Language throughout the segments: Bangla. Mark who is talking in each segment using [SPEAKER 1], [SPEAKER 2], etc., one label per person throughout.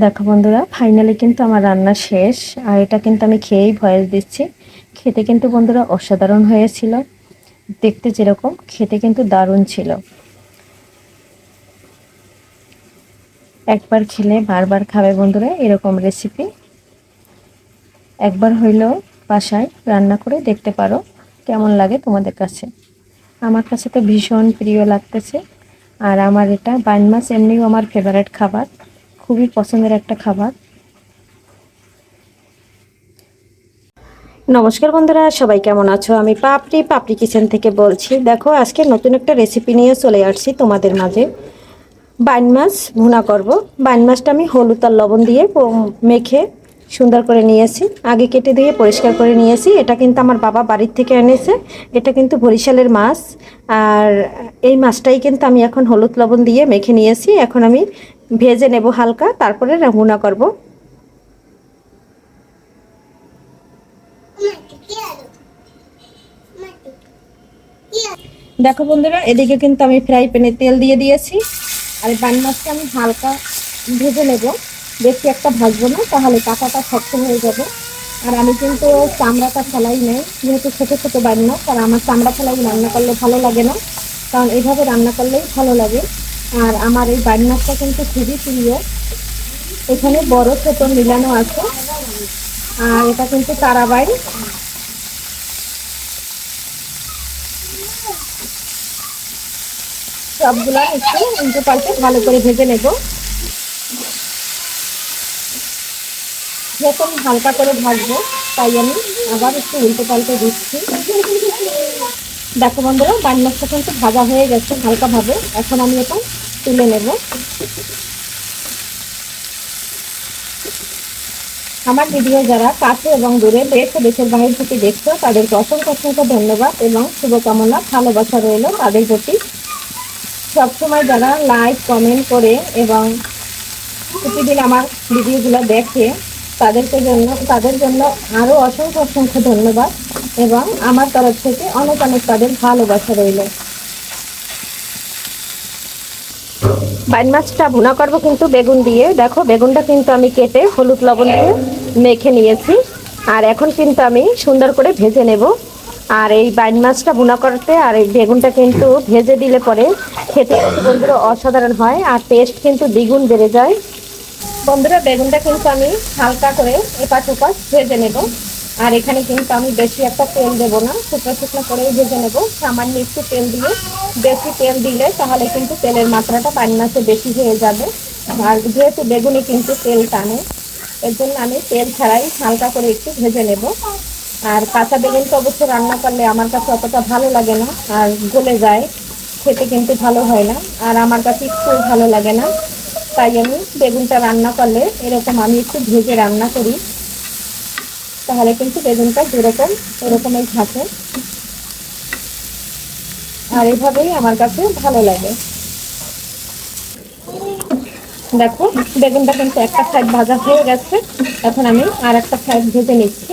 [SPEAKER 1] দেখো বন্ধুরা ফাইনালি কিন্তু আমার রান্না শেষ। আর এটা কিন্তু আমি খেয়েই ভয়েস দিচ্ছি। খেতে কিন্তু বন্ধুরা অসাধারণ হয়েছিল। দেখতে যেরকম, খেতে কিন্তু দারুণ ছিল। একবার খেলে বারবার খাবে বন্ধুরা এরকম রেসিপি একবার হইলেও বাসায় রান্না করে দেখতে পারো, কেমন লাগে তোমাদের কাছে। আমার কাছে তো ভীষণ প্রিয় লাগতেছে। আর আমার এটা বাইন মাছ এমনিও আমার ফেভারেট খাবার। খুবই পছন্দের একটা খাবার। নমস্কার বন্ধুরা, সবাই কেমন আছো? আমি পাপড়ি পাপড়ি কিচেন থেকে বলছি। দেখো, আজকে নতুন একটা রেসিপি নিয়ে চলে আসছি তোমাদের মাঝে। বাইন মাছ ভুনা করব। বাইন মাছটা আমি হলুদ আর লবণ দিয়ে মেখে সুন্দর করে নিয়েছি। আগে কেটে দিয়ে পরিষ্কার করে নিয়েছি। এটা কিন্তু আমার বাবা বাড়ির থেকে এনেছে। এটা কিন্তু বরিশালের মাছ। আর এই মাছটাই কিন্তু আমি এখন হলুদ লবণ দিয়ে মেখে নিয়েছি। এখন আমি ভেজে নেব হালকা, তারপরে রাহুনা করব। দেখো বন্ধুরা, এদিকে কিন্তু আমি ফ্রাই প্যানে তেল দিয়ে দিয়েছি। আর বান মাছটা আমি হালকা ভেজে নেব। বেশি একটা ভাজবো না, তাহলে কাঁটাটা শক্ত হয়ে যাবে। আর আমি কিন্তু চামড়াটা ফেলাই নেই, যেহেতু ছোটো ছোটো বান মাছ আর আমার চামড়া ফেলাই রান্না করলে ভালো লাগে না। কারণ এইভাবে রান্না করলেই ভালো লাগে। আর আমার এই বাড়ি মাছটা কিন্তু খুবই প্রিয়। এখানে বড় ছোট মিলানো আছে। আর এটা কিন্তু তারাবাই। সবগুলা একটু উল্টো পাল্টে ভালো করে ভেজে নেব। যখন হালকা করে ভাজবো, তাই আমি আবার একটু উল্টো পাল্টে দিচ্ছি। দেখো বন্ধুরা বান মাছটা কিন্তু ভাজা হয়ে গেছে হালকাভাবে। এখন আমি এটা তুলে নেব। আমার ভিডিও যারা কাছে এবং দূরে দেশ দেশের বাহির থেকে দেখছ, তাদেরকে অসংখ্য অসংখ্য ধন্যবাদ এবং শুভকামনা, ভালোবাসা রইল তাদের প্রতি। সবসময় যারা লাইক কমেন্ট করে এবং প্রতিদিন আমার ভিডিওগুলো দেখে, তাদেরকে জন্য, তাদের জন্য আরও অসংখ্য অসংখ্য ধন্যবাদ এবং আমার তরফ থেকে অনেক অনেক তাদের ভালোবাসা রইল। বাইন মাছটা ভুনা করব কিন্তু বেগুন দিয়ে। দেখো, বেগুনটা কিন্তু আমি কেটে হলুদ লবণ দিয়ে মেখে নিয়েছি। আর এখন কিন্তু আমি সুন্দর করে ভেজে নেব। আর এই বাইন মাছটা ভুনা করতে আর এই বেগুনটা কিন্তু ভেজে দিলে পরে খেতে বন্ধুরা অসাধারণ হয় আর টেস্ট কিন্তু দ্বিগুণ বেড়ে যায়। বন্ধুরা, বেগুনটা কিন্তু আমি হালকা করে এপাশ ওপাশ ভেজে নেব। আর এখানে কিন্তু আমি বেশি একটা তেল দেবো না, শুকনো শুকনো করেই ভেজে নেব। সামান্য একটু তেল দিয়ে, বেশি তেল দিলে তাহলে কিন্তু তেলের মাত্রাটা পানি মাছে বেশি হয়ে যাবে। আর যেহেতু বেগুনে কিন্তু তেল টানে, এর জন্য আমি তেল ছাড়াই হালকা করে একটু ভেজে নেব। আর কাঁচা বেগুন তো অবশ্যই রান্না করলে আমার কাছে অতটা ভালো লাগে না, আর গলে যায়, খেতে কিন্তু ভালো হয় না, আর আমার কাছে একটু ভালো লাগে না। তাই আমি বেগুনটা রান্না করলে এরকম আমি একটু ভেজে রান্না করি। তাহলে কিন্তু বেগুনটা যেরকম ওরকমই থাকে। আর এভাবেই আমার কাছে ভালো লাগে। দেখো, বেগুনটা কিন্তু একটা সাইড ভাজা হয়ে গেছে। এখন আমি আর একটা সাইড ভেজে নিচ্ছি।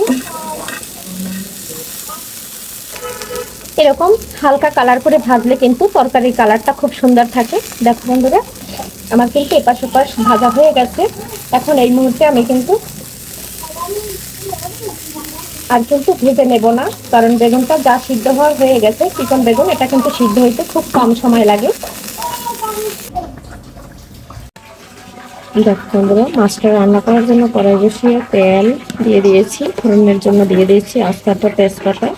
[SPEAKER 1] এরকম হালকা কালার করে ভাজলে কিন্তু তরকারির কালারটা খুব সুন্দর থাকে। দেখো বন্ধুরা, আমার কিন্তু এপাশ ওপাশ ভাজা হয়ে গেছে। এখন এই মুহূর্তে আমি কিন্তু আর কিন্তু ভেজে নেব না, কারণ বেগুনটা যা সিদ্ধ হওয়ার হয়ে গেছে, চিকন বেগুন, এটা কিন্তু সিদ্ধ হইতে খুব কম সময় লাগে। দেখো বন্ধুরা, মাছটা রান্না করার জন্য কড়াই বসিয়ে তেল দিয়ে দিয়েছি, ফোড়নের জন্য দিয়ে দিয়েছি, আস্তাটা, তেজপাতা।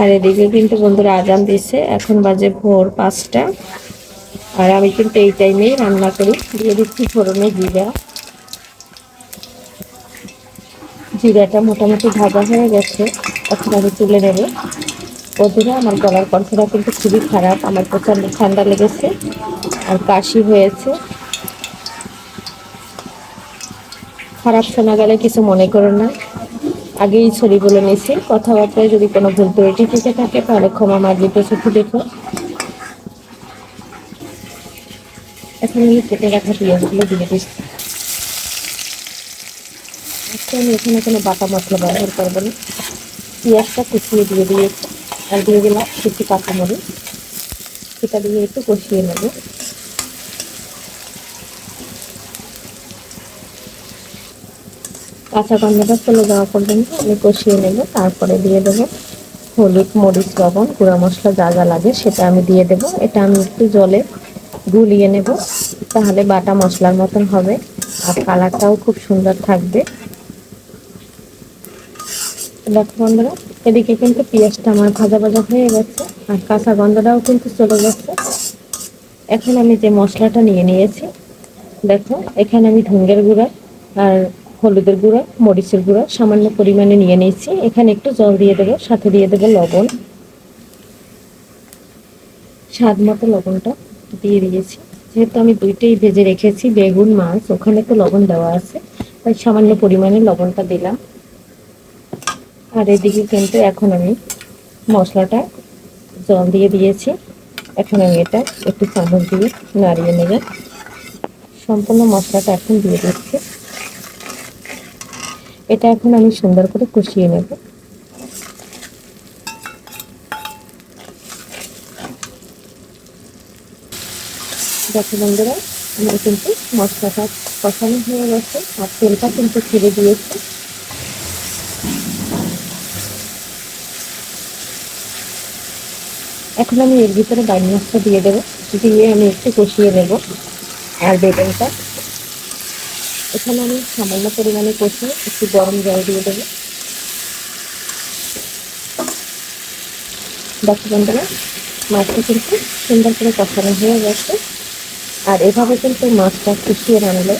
[SPEAKER 1] আর এদিকে কিন্তু বন্ধুরা আজান দিচ্ছে এখন বাজে ভোর পাঁচটা। আর আমি কিন্তু এই টাইমেই রান্না করি, দিয়ে দিচ্ছি ফোড়নে জিরা। জিরাটা মোটামুটি ভাজা হয়ে গেছে, এখন আমি তুলে নেব। বন্ধুরা, আমার গলার কণ্ঠটা কিন্তু খুবই খারাপ, আমার প্রচণ্ড ঠান্ডা লেগেছে আর কাশি হয়েছে। খারাপ শোনা গেলে কিছু মনে করো না। আগেই ছড়ি বলে নিয়েছি কথাবার্তায় যদি কোনো ভুল ত্রুটি থেকে থাকে, তাহলে ক্ষমা মার্জিত চোখে দেখো। এখন আমি কেটে রাখা পেঁয়াজগুলো দিয়ে দিচ্ছি। আমি এখানে কোনো বাটা মশলা ব্যবহার করব না। পেঁয়াজটা কুচিয়ে দিয়ে দিয়েছি আর দিয়ে দিলাম কিছু কাঁচামরিচ। সেটা দিয়ে একটু কষিয়ে নেব। কাঁচা গন্ধটা চলে যাওয়া পর্যন্ত আমি কষিয়ে নেব। তারপরে দিয়ে দেবো হলুদ, মরিচ, লবণ, গুঁড়া মশলা যা যা লাগে সেটা আমি দিয়ে দেব। এটা আমি একটু জলে গুলিয়ে নেব। তাহলে বাটা মশলার মতন হবে আর কালারটাও খুব সুন্দর থাকবে। দেখো বন্ধুরা, এদিকে কিন্তু পেঁয়াজটা আমার ভাজা ভাজা হয়ে গেছে আর কাঁচা গন্ধটাও কিন্তু চলে গেছে। এখন আমি যে মশলাটা নিয়ে নিয়েছি, দেখো, এখানে আমি ধুঙ্গের গুঁড়া আর হলুদের গুঁড়া, মরিচের গুঁড়া সামান্য পরিমাণে নিয়ে নিয়েছি। এখানে একটু জল দিয়ে দেবো, সাথে দিয়ে দেবো লবণ। স্বাদ মতো লবণটা দিয়ে দিয়েছি। যেহেতু আমি দুইটাই ভেজে রেখেছি, বেগুন, মাছ, ওখানে তো লবণ দেওয়া আছে, তাই সামান্য পরিমাণে লবণটা দিলাম। আর এদিকে কিন্তু এখন আমি মশলাটা জল দিয়ে দিয়েছি। এখন আমি এটা একটু চামচ দিয়ে নাড়িয়ে নেব। সম্পূর্ণ মশলাটা এখন দিয়ে দিচ্ছি। এটা এখন আমি সুন্দর করে কষিয়ে নেব। দেখো বন্ধুরা, আমার কিন্তু মশলাটা কষানো হয়ে গেছে আর তেলটা কিন্তু ছেড়ে দিয়েছে। এখন আমি এর ভিতরে বাইন মাছটা দিয়ে দেবো, দিয়ে আমি একটু কষিয়ে নেব। আর বেগুনটা। এখানে আমি সামান্য পরিমাণে কষিয়ে একটু গরম জল দিয়ে দেবো। দেখো বন্ধুরা, মাছটা কিন্তু সুন্দর করে কষানো হয়ে গেছে। আর এভাবে কিন্তু মাছটা কষিয়ে রানলে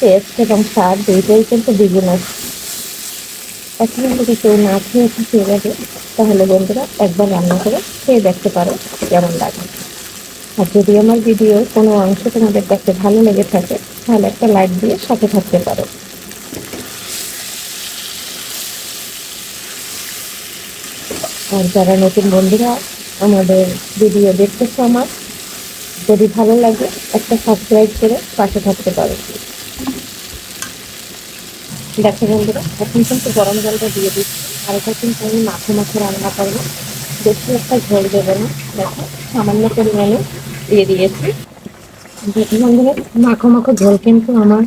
[SPEAKER 1] টেস্ট এবং স্বাদ দুইটাই কিন্তু দ্বিগুণ আসে এখন যদি কেউ না খেয়ে থাকে, এভাবে তাহলে বন্ধুরা একবার রান্না করে খেয়ে দেখতে পারো কেমন লাগে। আর যদি আমার ভিডিও কোনো অংশ তোমাদের দেখতে ভালো লেগে থাকে, তাহলে একটা লাইক দিয়ে সাথে থাকতে পারো। আর যারা নতুন বন্ধুরা, আমাদের ভিডিও দেখতেছে আমার, যদি ভালো লাগে, একটা সাবস্ক্রাইব করে পাশে থাকতে পারো। দেখো বন্ধুরা, এখন কিন্তু গরম জলটা দিয়ে দিচ্ছি। আর এটা কিন্তু আমি মাখো মাখো রান্না করব। বেশি একটা ঝোল দেবো না। দেখো, সামান্য পরিমাণে দিয়ে দিয়েছি। মাখো মাখো ঝোল কিন্তু আমার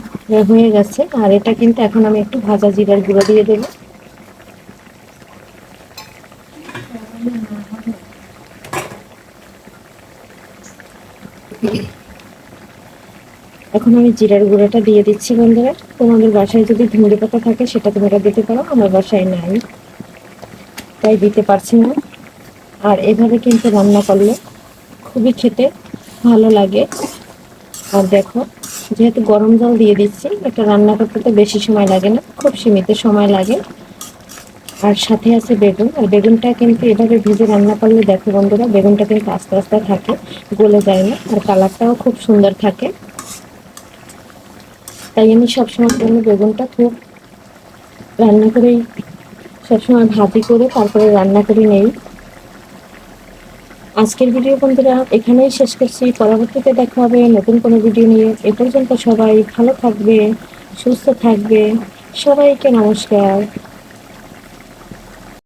[SPEAKER 1] হয়ে গেছে। আর এটা কিন্তু এখন আমি একটু ভাজা জিরার গুঁড়ো দিয়ে দেবো। এখন আমি জিরার গুঁড়োটা দিয়ে দিচ্ছি বন্ধুরা। তোমাদের বাসায় যদি ধুঁড়ি পাতা থাকে, সেটা তোমরা দিতে পারো। আমার বাসায় নাই। তাই দিতে পারছি না। আর এভাবে কিন্তু রান্না করলে খুবই খেতে ভালো লাগে। আর দেখো, যেহেতু গরম জল দিয়ে দিচ্ছি, এটা রান্না করতে তো বেশি সময় লাগে না, খুব সীমিত সময় লাগে। আর সাথে আছে বেগুন, আর বেগুনটা কিন্তু এভাবে ভিজে রান্না করলে দেখো বন্ধুরা, বেগুনটা কিন্তু আস্তে আস্তে থাকে, গলে যায় না, আর কালারটাও খুব সুন্দর থাকে। তাই আমি সবসময় বেগুনটা খুব রান্না করেই সবসময় ভাজি করে তারপরে রান্না করে নেই। আজকের ভিডিও বন্ধুরা, এখানেই শেষ করছি। পরবর্তীতে দেখা হবে নতুন কোনো ভিডিও নিয়ে। এ পর্যন্ত সবাই ভালো থাকবে, সুস্থ থাকবে। সবাইকে নমস্কার।